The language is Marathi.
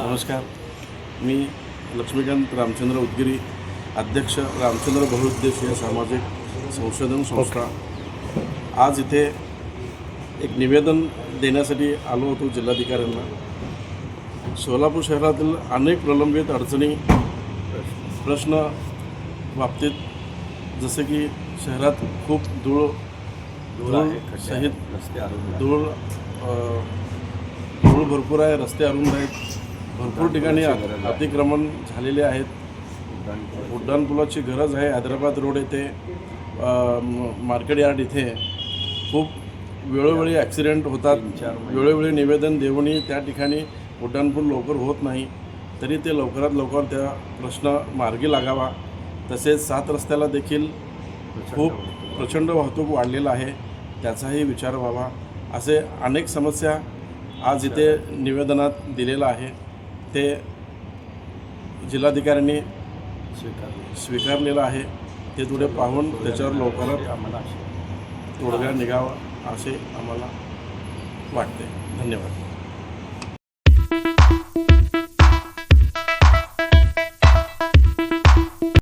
नमस्कार. मी लक्ष्मीकांत रामचंद्र उदगिरी अध्यक्ष रामचंद्र बहुउद्देशीय सामाजिक संशोधन संस्था. आज इथे एक निवेदन देण्यासाठी आलो होतो जिल्हाधिकाऱ्यांना. सोलापूर शहरातील अनेक प्रलंबित अडचणी प्रश्न बाबतीत जसे की शहरात खूप धूळ धूळ सहित धूळ धूळ भरपूर आहे रस्ते अरुंद आहेत. भरपूर ठिकाणी अतिक्रमण झालेले आहेत. उड्डाणपुलाची गरज आहे. हैदराबाद रोड येथे मार्केट यार्ड इथे खूप वेळोवेळी ॲक्सिडेंट होतात. वेळोवेळी निवेदन देऊनही त्या ठिकाणी उड्डाणपूल लवकर होत नाही. तरी ते लवकरात लवकर त्या प्रश्न मार्गी लागावा. तसेच सात रस्त्याला देखील खूप प्रचंड वाहतूक वाढलेला आहे. त्याचाही विचार व्हावा. असे अनेक समस्या आज इथे निवेदनात दिलेलं आहे. ते जिल्हाधिकाऱ्यांनी स्वीकारलेलं आहे. ते थोडे पाहून त्याच्यावर लवकरात तोडगा निघावा असे आम्हाला वाटते. धन्यवाद.